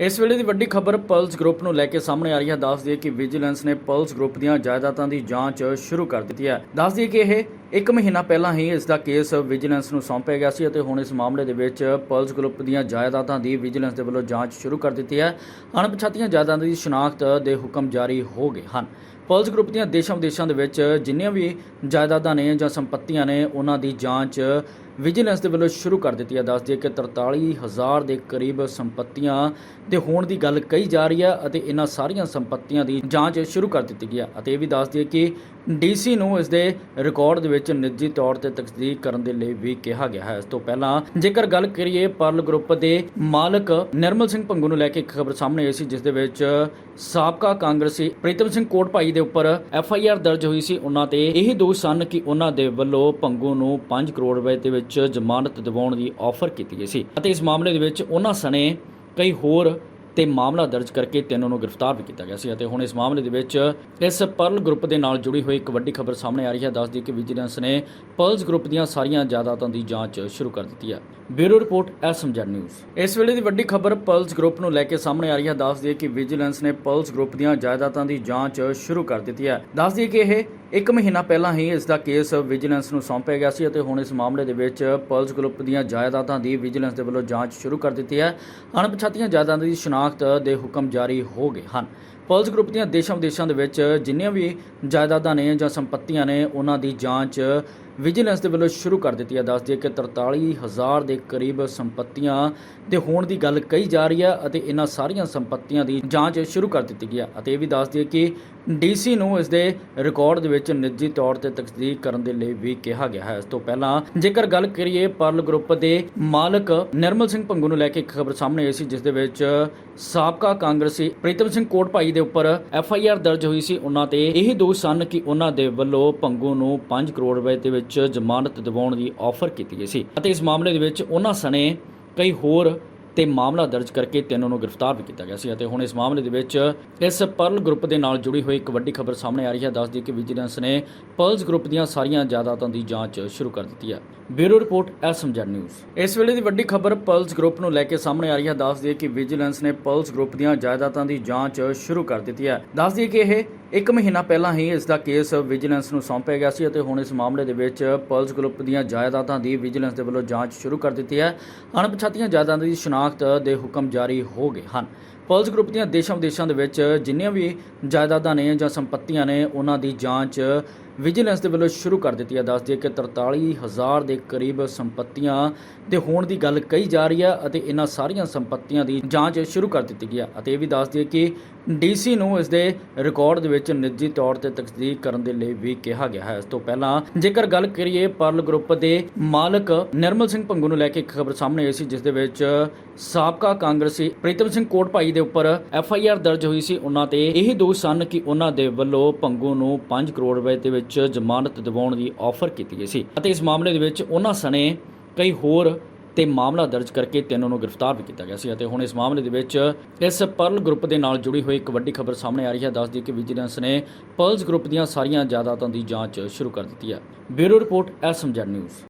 ਇਸ ਵੇਲੇ ਦੀ ਵੱਡੀ ਖਬਰ ਪਲਸ ਗਰੁੱਪ ਨੂੰ ਲੈ ਕੇ ਸਾਹਮਣੇ ਆ ਰਹੀ ਹੈ। ਦੱਸ ਦਈਏ ਕਿ ਵਿਜੀਲੈਂਸ ਨੇ ਪਲਸ ਗਰੁੱਪ ਦੀਆਂ ਜਾਇਦਾਦਾਂ ਦੀ ਜਾਂਚ ਸ਼ੁਰੂ ਕਰ ਦਿੱਤੀ ਹੈ। ਦੱਸ ਦਈਏ ਕਿ ਇਹ ਇੱਕ ਮਹੀਨਾ ਪਹਿਲਾਂ ਹੀ ਇਸ ਦਾ ਕੇਸ ਵਿਜੀਲੈਂਸ ਨੂੰ ਸੌਂਪਿਆ ਗਿਆ ਸੀ ਅਤੇ ਹੁਣ ਇਸ ਮਾਮਲੇ ਦੇ ਵਿੱਚ ਪਲਸ ਗਰੁੱਪ ਦੀਆਂ ਜਾਇਦਾਦਾਂ ਦੀ ਵਿਜੀਲੈਂਸ ਦੇ ਵੱਲੋਂ ਜਾਂਚ ਸ਼ੁਰੂ ਕਰ ਦਿੱਤੀ ਹੈ। ਅਣਪਛਾਤੀਆਂ ਜਾਇਦਾਦਾਂ ਦੀ ਸ਼ਨਾਖਤ ਦੇ ਹੁਕਮ ਜਾਰੀ ਹੋ ਗਏ ਹਨ। ਪਲਸ ਗਰੁੱਪ ਦੀਆਂ ਦੇਸ਼ਾਂ ਵਿਦੇਸ਼ਾਂ ਦੇ ਵਿੱਚ ਜਿੰਨੀਆਂ ਵੀ ਜਾਇਦਾਦਾਂ ਨੇ ਜਾਂ ਸੰਪਤੀਆਂ ਨੇ, ਉਹਨਾਂ ਦੀ ਜਾਂਚ ਵਿਜੀਲੈਂਸ ਦੇ ਵੱਲੋਂ ਸ਼ੁਰੂ ਕਰ ਦਿੱਤੀ ਹੈ। ਦੱਸ ਦਈਏ ਕਿ 43000 ਦੇ ਕਰੀਬ ਸੰਪਤੀਆਂ ਦੇ ਹੋਣ ਦੀ ਗੱਲ ਕਹੀ ਜਾ ਰਹੀ ਹੈ ਅਤੇ ਇਹਨਾਂ ਸਾਰੀਆਂ ਸੰਪਤੀਆਂ ਦੀ ਜਾਂਚ ਸ਼ੁਰੂ ਕਰ ਦਿੱਤੀ ਗਈ ਹੈ। ਅਤੇ ਇਹ ਵੀ ਦੱਸ ਦਈਏ ਕਿ ਡੀਸੀ ਨੂੰ ਇਸ ਦੇ ਰਿਕਾਰਡ ਦੇ ਵਿੱਚ ਨਿੱਜੀ ਤੌਰ ਤੇ ਤਸਦੀਕ ਕਰਨ ਦੇ ਲਈ ਵੀ ਕਿਹਾ ਗਿਆ ਹੈ। ਇਸ ਤੋਂ ਪਹਿਲਾਂ ਜੇਕਰ ਗੱਲ ਕਰੀਏ ਪਰਲ ਗਰੁੱਪ ਦੇ ਮਾਲਕ ਨਿਰਮਲ ਸਿੰਘ ਭੰਗੂ ਨੂੰ ਲੈ ਕੇ ਇੱਕ ਖਬਰ ਸਾਹਮਣੇ ਆਈ ਸੀ, ਜਿਸ ਦੇ ਵਿੱਚ ਸਾਬਕਾ ਕਾਂਗਰਸੀ ਪ੍ਰੀਤਮ ਸਿੰਘ ਕੋਟਭਾਈ ਦੇ ਉੱਪਰ ਐਫ ਆਈ ਆਰ ਦਰਜ ਹੋਈ ਸੀ। ਉਹਨਾਂ ਤੇ ਇਹ ਦੋਸ਼ ਸਨ ਕਿ ਉਹਨਾਂ ਦੇ ਵੱਲੋਂ ਭੰਗੂ ਨੂੰ 5 ਕਰੋੜ ਰੁਪਏ ਦੇ ਵਿੱਚ ਜ਼ਮਾਨਤ ਦਿਵਾਉਣ ਦੀ ਆਫਰ ਕੀਤੀ ਗਈ ਸੀ। ਅਤੇ ਇਸ ਮਾਮਲੇ ਦੇ ਵਿੱਚ ਉਹਨਾਂ ਸਣੇ ਕਈ ਹੋਰ ਤੇ ਮਾਮਲਾ ਦਰਜ ਕਰਕੇ ਤਿੰਨਾਂ ਨੂੰ ਗ੍ਰਿਫਤਾਰ ਵੀ ਕੀਤਾ ਗਿਆ ਸੀ ਅਤੇ ਹੁਣ ਇਸ ਮਾਮਲੇ ਦੇ ਵਿੱਚ ਇਸ ਪਰਲ ਗਰੁੱਪ ਦੇ ਨਾਲ ਜੁੜੀ ਹੋਈ ਇੱਕ ਵੱਡੀ ਖਬਰ ਸਾਹਮਣੇ ਆ ਰਹੀ ਹੈ। ਦੱਸਦੀ ਕਿ ਵਿਜੀਲੈਂਸ ਨੇ ਪਰਲਸ ਗਰੁੱਪ ਦੀਆਂ ਸਾਰੀਆਂ ਜਾਇਦਾਦਾਂ ਦੀ ਜਾਂਚ ਸ਼ੁਰੂ ਕਰ ਦਿੱਤੀ ਹੈ। Bureau report, SMZ news. ਇਸ ਵੇਲੇ ਦੀ ਵੱਡੀ ਖਬਰ ਪਰਲਸ ਗਰੁੱਪ ਨੂੰ ਲੈ ਕੇ ਸਾਹਮਣੇ ਆ ਰਹੀ ਹੈ। ਦੱਸਦੀ ਕਿ ਵਿਜੀਲੈਂਸ ਨੇ ਪਰਲਸ ਗਰੁੱਪ ਦੀਆਂ ਜਾਇਦਾਦਾਂ ਦੀ ਜਾਂਚ ਸ਼ੁਰੂ ਕਰ ਦਿੱਤੀ ਹੈ। ਦੱਸਦੀ ਕਿ ਇਹ ਇੱਕ ਮਹੀਨਾ ਪਹਿਲਾਂ ਹੀ ਇਸ ਦਾ ਕੇਸ ਵਿਜੀਲੈਂਸ ਨੂੰ ਸੌਂਪਿਆ ਗਿਆ ਸੀ ਅਤੇ ਹੁਣ ਇਸ ਮਾਮਲੇ ਦੇ ਵਿੱਚ ਪਲਸ ਗਰੁੱਪ ਦੀਆਂ ਜਾਇਦਾਦਾਂ ਦੀ ਵਿਜੀਲੈਂਸ ਦੇ ਵੱਲੋਂ ਜਾਂਚ ਸ਼ੁਰੂ ਕਰ ਦਿੱਤੀ ਹੈ। ਅਣਪਛਾਤੀਆਂ ਜਾਇਦਾਦਾਂ ਦੀ ਸ਼ਨਾਖਤ ਦੇ ਹੁਕਮ ਜਾਰੀ ਹੋ ਗਏ ਹਨ। ਪਲਸ ਗਰੁੱਪ ਦੀਆਂ ਦੇਸ਼ਾਂ ਵਿਦੇਸ਼ਾਂ ਦੇ ਵਿੱਚ ਜਿੰਨੀਆਂ ਵੀ ਜਾਇਦਾਦਾਂ ਨੇ ਜਾਂ ਸੰਪਤੀਆਂ ਨੇ, ਉਹਨਾਂ ਦੀ ਜਾਂਚ ਵਿਜੀਲੈਂਸ ਦੇ ਵੱਲੋਂ ਸ਼ੁਰੂ ਕਰ ਦਿੱਤੀ ਹੈ। ਦੱਸਦੀ ਦਈਏ ਕਿ 43000 ਦੇ ਕਰੀਬ ਸੰਪਤੀਆਂ ਦੇ ਹੋਣ ਦੀ ਗੱਲ ਕਹੀ ਜਾ ਰਹੀ ਹੈ ਅਤੇ ਇਹਨਾਂ ਸਾਰੀਆਂ ਸੰਪਤੀਆਂ ਦੀ ਜਾਂਚ ਸ਼ੁਰੂ ਕਰ ਦਿੱਤੀ ਗਈ ਹੈ ਅਤੇ ਇਹ ਵੀ ਦੱਸਦੀ ਦਈਏ ਕਿ ਡੀਸੀ ਨੂੰ ਇਸ ਦੇ ਰਿਕਾਰਡ ਦੇ ਵਿੱਚ ਨਿੱਜੀ ਤੌਰ ਤੇ ਤਸਦੀਕ ਕਰਨ ਦੇ ਲਈ ਵੀ ਕਿਹਾ ਗਿਆ ਹੈ। ਇਸ ਤੋਂ ਪਹਿਲਾਂ ਜੇਕਰ ਗੱਲ ਕਰੀਏ ਪਰਲ ਗਰੁੱਪ ਦੇ ਮਾਲਕ ਨਿਰਮਲ ਸਿੰਘ ਭੰਗੂ ਨੂੰ ਲੈ ਕੇ ਇੱਕ ਖਬਰ ਸਾਹਮਣੇ ਆਈ ਸੀ, ਜਿਸ ਦੇ ਵਿੱਚ ਸਾਬਕਾ ਕਾਂਗਰਸੀ ਪ੍ਰੀਤਮ ਸਿੰਘ ਕੋਟਭਾਈ ਦੇ ਉੱਪਰ ਐਫ ਆਈ ਆਰ ਦਰਜ ਹੋਈ ਸੀ। ਉਹਨਾਂ ਤੇ ਇਹ ਦੋਸ਼ ਸਨ ਕਿ ਉਹਨਾਂ ਦੇ ਵੱਲੋਂ ਭੰਗੂ ਨੂੰ 5 ਕਰੋੜ ਰੁਪਏ ਦੇ ਵਿੱਚ ਜ਼ਮਾਨਤ ਦਿਵਾਉਣ ਦੀ ਆਫਰ ਕੀਤੀ ਗਈ ਸੀ। ਅਤੇ ਇਸ ਮਾਮਲੇ ਦੇ ਵਿੱਚ ਉਹਨਾਂ ਸਣੇ ਕਈ ਹੋਰ ਤੇ ਮਾਮਲਾ ਦਰਜ ਕਰਕੇ ਤਿੰਨਾਂ ਨੂੰ ਗ੍ਰਿਫਤਾਰ ਵੀ ਕੀਤਾ ਗਿਆ ਸੀ ਅਤੇ ਹੁਣ ਇਸ ਮਾਮਲੇ ਦੇ ਵਿੱਚ ਇਸ ਪਰਲ ਗਰੁੱਪ ਦੇ ਨਾਲ ਜੁੜੀ ਹੋਈ ਇੱਕ ਵੱਡੀ ਖਬਰ ਸਾਹਮਣੇ ਆ ਰਹੀ ਹੈ। ਦੱਸਦੀ ਕਿ ਵਿਜੀਲੈਂਸ ਨੇ ਪਰਲਸ ਗਰੁੱਪ ਦੀਆਂ ਸਾਰੀਆਂ ਜਾਇਦਾਦਾਂ ਦੀ ਜਾਂਚ ਸ਼ੁਰੂ ਕਰ ਦਿੱਤੀ ਹੈ। Bureau report, SMZ news. ਇਸ ਵੇਲੇ ਦੀ ਵੱਡੀ ਖਬਰ ਪਰਲਸ ਗਰੁੱਪ ਨੂੰ ਲੈ ਕੇ ਸਾਹਮਣੇ ਆ ਰਹੀ ਹੈ। ਦੱਸਦੀ ਕਿ ਵਿਜੀਲੈਂਸ ਨੇ ਪਰਲਸ ਗਰੁੱਪ ਦੀਆਂ ਜਾਇਦਾਦਾਂ ਦੀ ਜਾਂਚ ਸ਼ੁਰੂ ਕਰ ਦਿੱਤੀ ਹੈ। ਦੱਸਦੀ ਕਿ ਇਹ ਇੱਕ ਮਹੀਨਾ ਪਹਿਲਾਂ ਹੀ ਇਸ ਦਾ ਕੇਸ ਵਿਜੀਲੈਂਸ ਨੂੰ ਸੌਂਪਿਆ ਗਿਆ ਸੀ ਅਤੇ ਹੁਣ ਇਸ ਮਾਮਲੇ ਦੇ ਵਿੱਚ ਪਲਸ ਗਰੁੱਪ ਦੀਆਂ ਜਾਇਦਾਦਾਂ ਦੀ ਵਿਜੀਲੈਂਸ ਦੇ ਵੱਲੋਂ ਜਾਂਚ ਸ਼ੁਰੂ ਕਰ ਦਿੱਤੀ ਹੈ। ਅਣਪਛਾਤੀਆਂ ਜਾਇਦਾਦਾਂ ਦੀ ਸ਼ਨਾਖਤ ਦੇ ਹੁਕਮ ਜਾਰੀ ਹੋ ਗਏ ਹਨ। ਪਲਸ ਗਰੁੱਪ ਦੀਆਂ ਦੇਸ਼ਾਂ ਵਿਦੇਸ਼ਾਂ ਦੇ ਵਿੱਚ ਜਿੰਨੀਆਂ ਵੀ ਜਾਇਦਾਦਾਂ ਨੇ ਜਾਂ ਸੰਪਤੀਆਂ ਨੇ, ਉਹਨਾਂ ਦੀ ਜਾਂਚ ਵਿਜੀਲੈਂਸ ਦੇ ਵੱਲੋਂ ਸ਼ੁਰੂ ਕਰ ਦਿੱਤੀ ਹੈ। ਦੱਸ ਦਈਏ ਕਿ 43000 ਦੇ ਕਰੀਬ ਸੰਪਤੀਆਂ ਦੇ ਹੋਣ ਦੀ ਗੱਲ ਕਹੀ ਜਾ ਰਹੀ ਹੈ ਅਤੇ ਇਹਨਾਂ ਸਾਰੀਆਂ ਸੰਪਤੀਆਂ ਦੀ ਜਾਂਚ ਸ਼ੁਰੂ ਕਰ ਦਿੱਤੀ ਗਈ ਹੈ ਅਤੇ ਇਹ ਵੀ ਦੱਸ ਦਈਏ ਕਿ ਡੀਸੀ ਨੂੰ ਇਸ ਦੇ ਰਿਕਾਰਡ ਦੇ ਵਿੱਚ ਨਿੱਜੀ ਤੌਰ ਤੇ ਤਸਦੀਕ ਕਰਨ ਦੇ ਲਈ ਵੀ ਕਿਹਾ ਗਿਆ ਹੈ। ਇਸ ਤੋਂ ਪਹਿਲਾਂ ਜੇਕਰ ਗੱਲ ਕਰੀਏ ਪਰਲ ਗਰੁੱਪ ਦੇ ਮਾਲਕ ਨਿਰਮਲ ਸਿੰਘ ਭੰਗੂ ਨੂੰ ਲੈ ਕੇ ਇੱਕ ਖਬਰ ਸਾਹਮਣੇ ਆਈ ਸੀ, ਜਿਸ ਦੇ ਵਿੱਚ ਸਾਬਕਾ ਕਾਂਗਰਸੀ ਪ੍ਰੀਤਮ ਸਿੰਘ ਕੋਟਭਾਈ ਦੇ ਉੱਪਰ ਐਫ ਆਈ ਆਰ ਦਰਜ ਹੋਈ ਸੀ। ਉਹਨਾਂ ਤੇ ਇਹ ਦੋਸ਼ ਸਨ ਕਿ ਉਹਨਾਂ ਦੇ ਵੱਲੋਂ ਪੰਗੂ ਨੂੰ 5 ਕਰੋੜ ਰੁਪਏ ਦੇ ਵਿੱਚ ਜ਼ਮਾਨਤ ਦਿਵਾਉਣ ਦੀ ਆਫਰ ਕੀਤੀ ਗਈ ਸੀ ਅਤੇ ਇਸ ਮਾਮਲੇ ਦੇ ਵਿੱਚ ਉਹਨਾਂ ਸਣੇ ਕਈ ਹੋਰ ਤੇ ਮਾਮਲਾ ਦਰਜ ਕਰਕੇ ਤਿੰਨਾਂ ਨੂੰ ਗ੍ਰਿਫਤਾਰ ਵੀ ਕੀਤਾ ਗਿਆ ਸੀ ਅਤੇ ਹੁਣ ਇਸ ਮਾਮਲੇ ਦੇ ਵਿੱਚ ਇਸ ਪਰਲ ਗਰੁੱਪ ਦੇ ਨਾਲ ਜੁੜੀ ਹੋਈ ਇੱਕ ਵੱਡੀ ਖਬਰ ਸਾਹਮਣੇ ਆ ਰਹੀ ਹੈ। ਦੱਸਦੀ ਕਿ ਵਿਜੀਲੈਂਸ ਨੇ ਪਰਲਸ ਗਰੁੱਪ ਦੀਆਂ ਸਾਰੀਆਂ ਜਾਇਦਾਦਾਂ ਦੀ ਜਾਂਚ ਸ਼ੁਰੂ ਕਰ ਦਿੱਤੀ ਹੈ। Bureau report SMZ news.